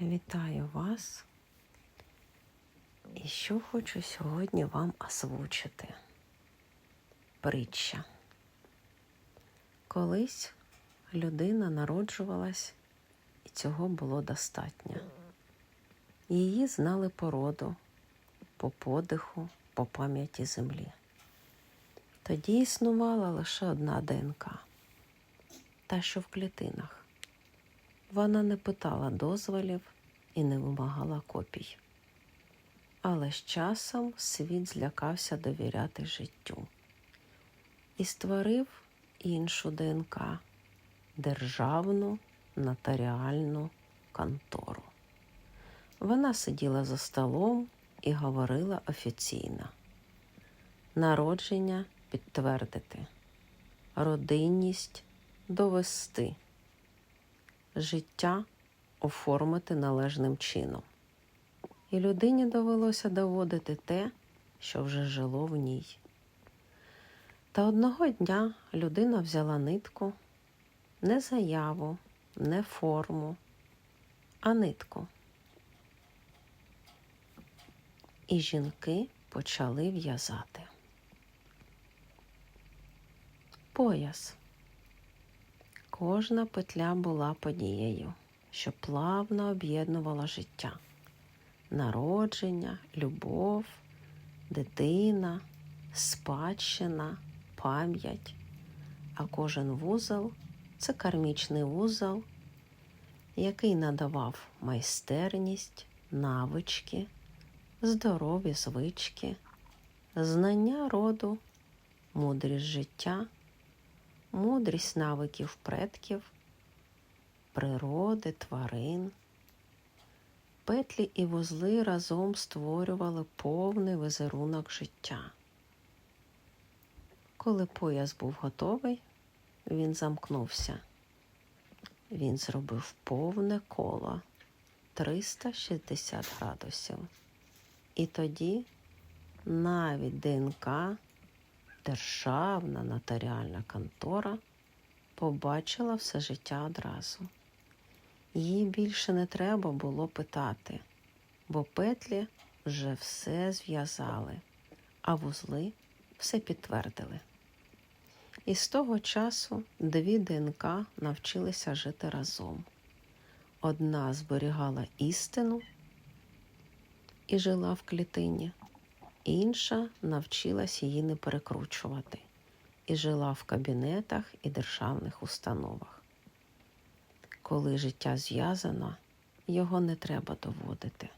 Вітаю вас. І що хочу сьогодні вам озвучити. Притча. Колись людина народжувалась, і цього було достатньо. Її знали по роду, по подиху, по пам'яті землі. Тоді існувала лише одна ДНК, та, що в клітинах. Вона не питала дозволів і не вимагала копій. Але з часом світ злякався довіряти життю і створив іншу ДНК державну нотаріальну контору. Вона сиділа за столом і говорила офіційно. Народження підтвердити, родинність довести життя оформити належним чином. І людині довелося доводити те, що вже жило в ній. Та одного дня людина взяла нитку, не заяву, не форму, а нитку. І жінки почали в'язати. Пояс. Кожна петля була подією, що плавно об'єднувала життя, народження, любов, дитина, спадщина, пам'ять, а кожен вузол це кармічний вузол, який надавав майстерність, навички, здорові звички, знання роду, мудрість життя мудрість навиків предків, природи, тварин. Петлі і вузли разом створювали повний візерунок життя. Коли пояс був готовий, він замкнувся. Він зробив повне коло 360 градусів. І тоді навіть ДНК державна нотаріальна контора побачила все життя одразу. Їй більше не треба було питати, бо петлі вже все зв'язали, а вузли все підтвердили. І з того часу дві ДНК навчилися жити разом. Одна зберігала істину і жила в клітині, інша навчилась її не перекручувати і жила в кабінетах і державних установах. Коли життя зв'язано, його не треба доводити.